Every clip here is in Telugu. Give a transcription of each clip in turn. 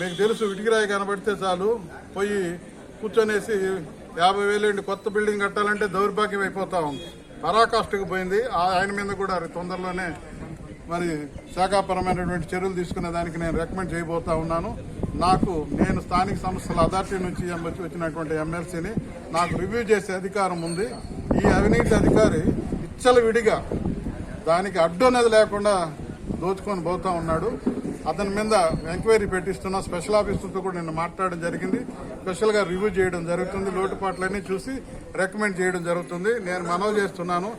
మీకు తెలుసు ఇటుకిరాయి కనబడితే చాలు. పోయి కూర్చొనేసి యాభై వేలు కొత్త బిల్డింగ్ కట్టాలంటే దౌర్భాగ్యం అయిపోతా ఉంది. పరాకాష్ఠకు పోయింది. ఆ- ఆయన మీద కూడా తొందరలోనే మరి శాఖాపరమైనటువంటి చర్యలు తీసుకునే దానికి నేను రికమెండ్ చేయబోతా ఉన్నాను. నాకు నేను స్థానిక సంస్థల అథారిటీ నుంచి వచ్చి వచ్చినటువంటి ఎమ్మెల్సీని నాకు రివ్యూ చేసే అధికారం ఉంది. ఈ అవినీతి అధికారి ఇచ్చల విడిగా దానికి అడ్డు అనేది లేకుండా దోచుకొని పోతా ఉన్నాడు. అతని మీద ఎంక్వైరీ పెట్టిస్తున్నా స్పెషల్ ఆఫీసర్తో కూడా నేను మాట్లాడడం జరిగింది. స్పెషల్గా రివ్యూ చేయడం జరుగుతుంది. లోటుపాట్లన్నీ చూసి రికమెండ్ చేయడం జరుగుతుంది. నేను మనవి చేస్తున్నాను.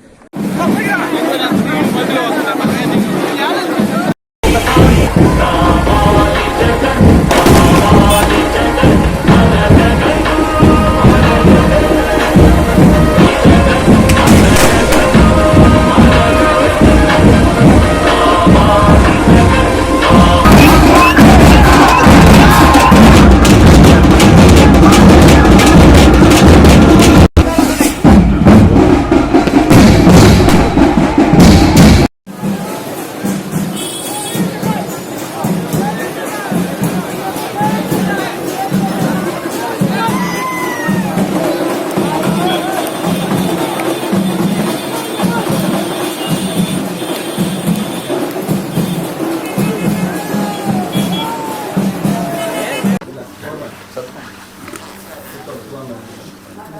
ఓకేనా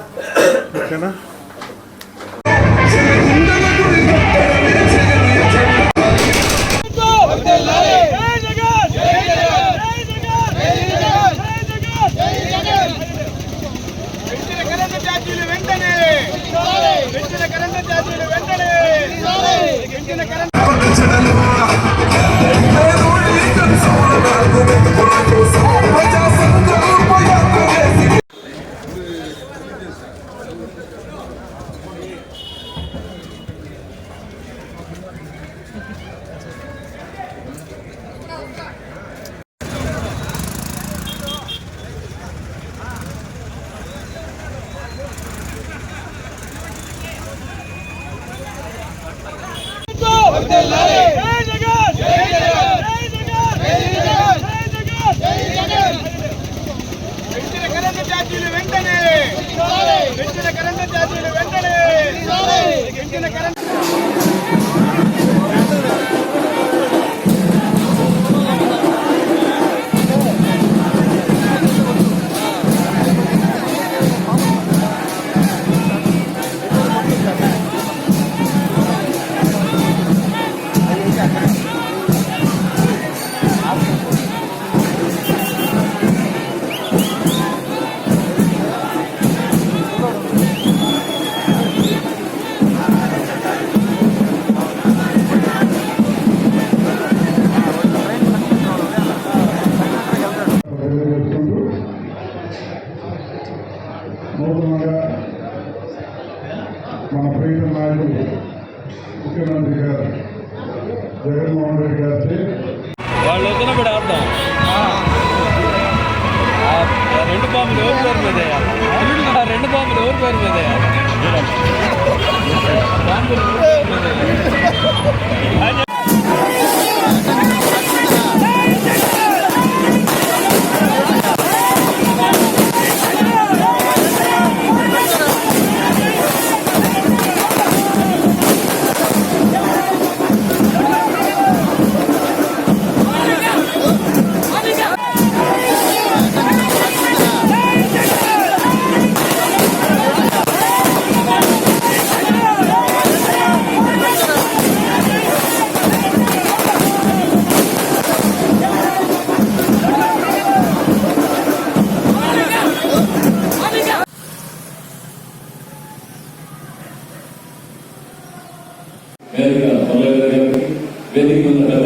పెంచిన నూతనంగా మన ప్రీతం నాయకుడు ముఖ్యమంత్రి గారు జగన్మోహన్ రెడ్డి గారిచే వాళ్ళు వచ్చినప్పుడు ఆడదాం ఆ రెండు బాంబులు ఎవరి పేరు మీద వేయాలి? ఆ రెండు బాంబులు ఎవరి పేరు మీద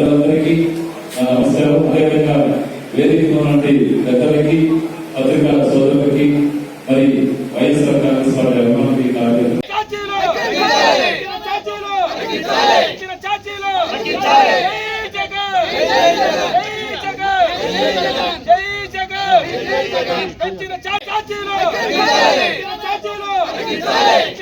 పెద్దలందరికీ నా నమస్కారం అదేవిధంగా వేదికలో ఉన్నటువంటి పెద్దలకి పత్రికా సోదరులకి మరి వైఎస్ఆర్ కాంగ్రెస్ పార్టీ అభిమానులకి కార్యక్రమం. ఛార్జీలు ఛార్జీలు పెంచిన ఛార్జీలు జై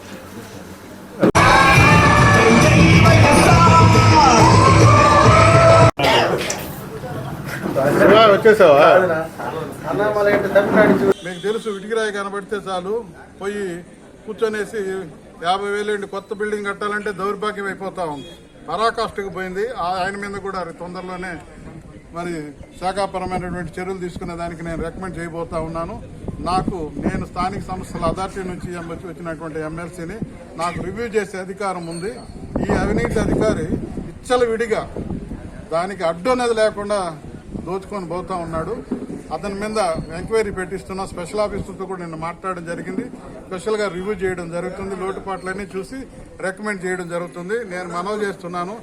వచ్చేసావా? మీకు తెలుసు ఇటుకిరాయి కనబడితే చాలు. పోయి కూర్చొనేసి యాభై వేలు కొత్త బిల్డింగ్ కట్టాలంటే దౌర్భాగ్యం అయిపోతా ఉంది. పరాకాష్ఠకు పోయింది. ఆ- ఆయన మీద కూడా తొందరలోనే మరి శాఖాపరమైనటువంటి చర్యలు తీసుకునే దానికి నేను రికమెండ్ చేయబోతా ఉన్నాను. నాకు నేను స్థానిక సంస్థల అథారిటీ నుంచి వచ్చి వచ్చినటువంటి ఎమ్మెల్సీని నాకు రివ్యూ చేసే అధికారం ఉంది. ఈ అవినీతి అధికారి ఇచ్చల విడిగా దానికి అడ్డు అనేది లేకుండా దోచుకొని పోతా ఉన్నాడు. అతని మీద ఎంక్వైరీ పెట్టిస్తున్నా స్పెషల్ ఆఫీసర్తో కూడా నిన్న మాట్లాడడం జరిగింది. స్పెషల్గా రివ్యూ చేయడం జరుగుతుంది. లోటుపాట్లన్నీ చూసి రికమెండ్ చేయడం జరుగుతుంది. నేను మనవి చేస్తున్నాను.